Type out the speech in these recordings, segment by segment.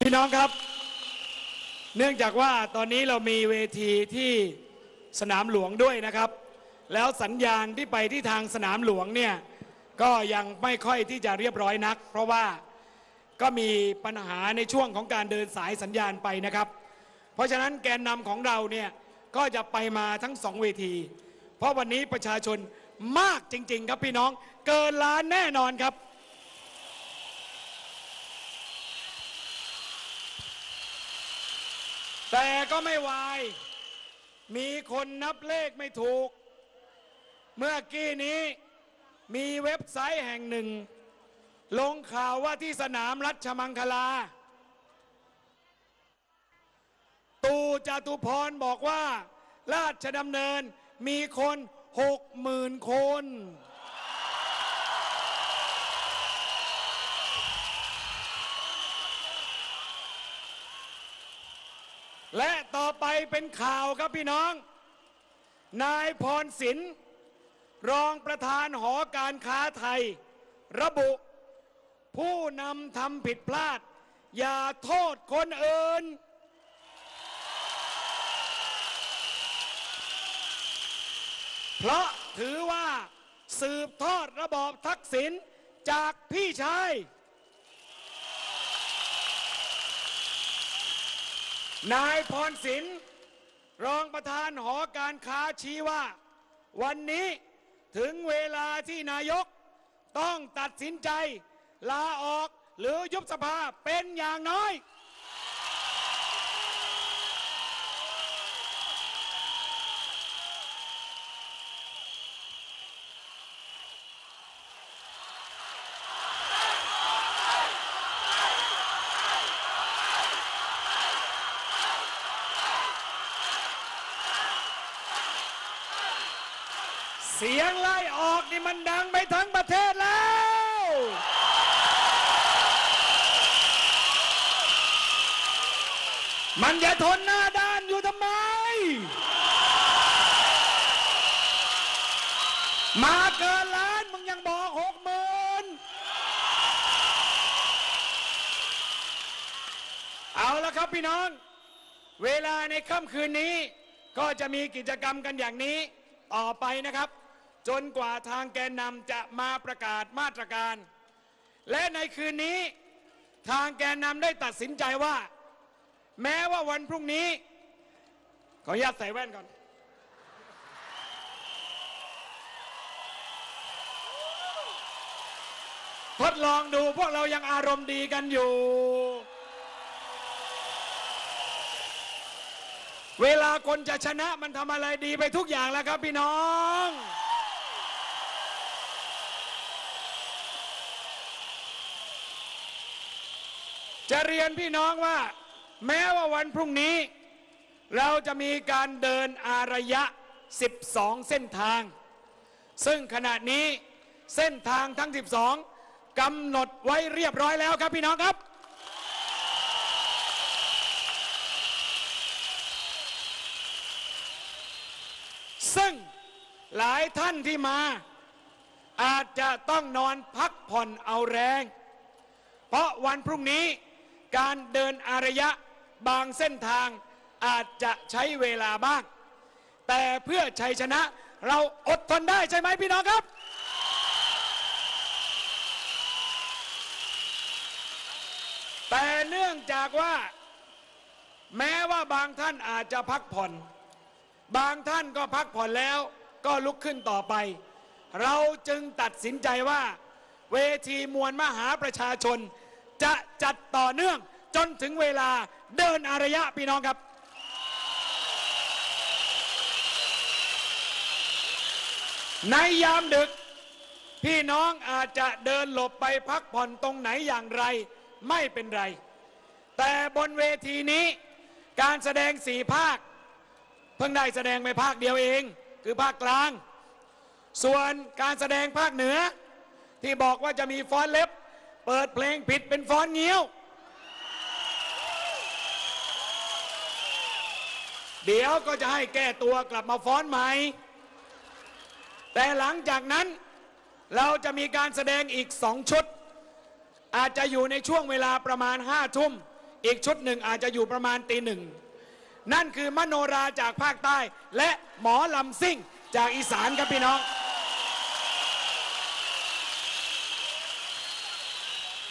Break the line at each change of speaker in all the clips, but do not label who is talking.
พี่น้องครับ เนื่องจากว่าตอนนี้เรามีเวทีที่สนามหลวงด้วยนะครับ แล้วสัญญาณที่ไปที่ทางสนามหลวงเนี่ยก็ยังไม่ค่อยที่จะเรียบร้อยนัก เพราะว่าก็มีปัญหาในช่วงของการเดินสายสัญญาณไปนะครับ เพราะฉะนั้นแกนนำของเราเนี่ยก็จะไปมาทั้งสองเวที เพราะวันนี้ประชาชนมากจริง ๆ ครับพี่น้องเกินล้านแน่นอนครับ แต่ก็ไม่วาย มีคนนับเลขไม่ถูก เมื่อกี้นี้มีเว็บไซต์แห่งหนึ่ง ลงข่าวว่าที่สนามรัชมังคลา ตูจตุพรบอกว่า ราชดำเนินมีคนหกหมื่นคน และต่อไปเป็นข่าวครับพี่น้อง นายพรศินรองประธานหอการค้าไทย ระบุ ผู้นำทำผิดพลาด อย่าโทษคนอื่น เพราะถือว่าสืบทอดระบอบทักษิณจากพี่ชาย นายพรศินรองประธานหอการค้าชี้ว่า วันนี้ถึงเวลาที่นายกต้องตัดสินใจ ลาออกหรือยุบสภาเป็นอย่างน้อย สียงไล่ออกนี่มันดังไปทั้งประเทศแล้ว มันจะทนหน้าด้านอยู่ทำไม มาเกินล้านมึงยังบอกหกหมื่นเอาละครับพี่น้อง เวลาในค่ำคืนนี้ ก็จะมีกิจกรรมกันอย่างนี้ต่อไปนะครับ จนกว่าทางแกนนำจะมาประกาศมาตรการ และในคืนนี้ทางแกนนำได้ตัดสินใจว่า แม้ว่าวันพรุ่งนี้ ขออนุญาตใส่แว่นก่อน ทดลองดูพวกเรายังอารมณ์ดีกันอยู่ เวลาคนจะชนะมันทำอะไรดีไปทุกอย่างแล้วครับพี่น้อง จะเรียนพี่น้องว่า แม้ว่าวันพรุ่งนี้ เราจะมีการเดินอารยะ 12 เส้นทาง ซึ่งขณะนี้เส้นทางทั้ง 12กำหนดไว้เรียบร้อยแล้วครับพี่น้องครับ ซึ่งหลายท่านที่มา อาจจะต้องนอนพักผ่อนเอาแรง เพราะวันพรุ่งนี้ การเดินอารยะบางเส้นทางอาจจะใช้เวลาบ้าง แต่เพื่อชัยชนะเราอดทนได้ใช่ไหมพี่น้องครับ แต่เนื่องจากว่า แม้ว่าบางท่านอาจจะพักผ่อน บางท่านก็พักผ่อนแล้วก็ลุกขึ้นต่อไป เราจึงตัดสินใจว่า เวทีมวลมหาประชาชน จะจัดต่อเนื่องจนถึงเวลาเดินอารยะพี่น้องครับ ในยามดึก พี่น้องอาจจะเดินหลบไปพักผ่อนตรงไหนอย่างไรไม่เป็นไร แต่บนเวทีนี้การแสดงสี่ภาค เพิ่งได้แสดงไปภาคเดียวเอง คือภาคกลาง ส่วนการแสดงภาคเหนือ ที่บอกว่าจะมีฟ้อนเล็บ เปิดเพลงผิดเป็นฟ้อนเงี้ยว เดี๋ยวก็จะให้แก้ตัวกลับมาฟ้อนใหม่ แต่หลังจากนั้นเราจะมีการแสดงอีกสองชุด อาจจะอยู่ในช่วงเวลาประมาณห้าทุ่ม อีกชุดหนึ่งอาจจะอยู่ประมาณตีหนึ่ง นั่นคือมโนราจากภาคใต้ และหมอลำซิ่งจากอีสานครับพี่น้อง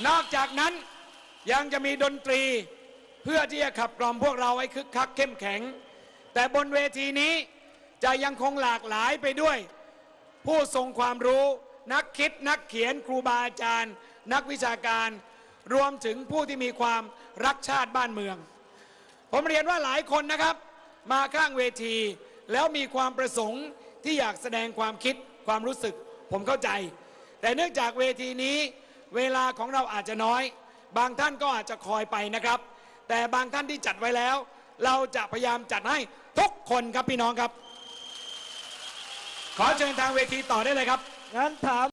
นอกจากนั้นยังจะมีดนตรีเพื่อที่จะขับกล่อมพวกเราให้คึกคักเข้มแข็ง แต่บนเวทีนี้จะยังคงหลากหลายไปด้วย ผู้ทรงความรู้นักคิดนักเขียนครูบาอาจารย์ นักวิชาการ รวมถึงผู้ที่มีความรักชาติบ้านเมือง ผมเรียนว่าหลายคนนะครับ มาข้างเวที แล้วมีความประสงค์ที่อยากแสดงความคิดความรู้สึก ผมเข้าใจ แต่เนื่องจากเวทีนี้ เวลาของเราอาจจะน้อย บางท่านก็อาจจะคอยไปนะครับ แต่บางท่านที่จัดไว้แล้ว เราจะพยายามจัดให้ทุกคนครับพี่น้องครับ ขอเชิญทางเวทีต่อได้เลยครับ
งั้นถาม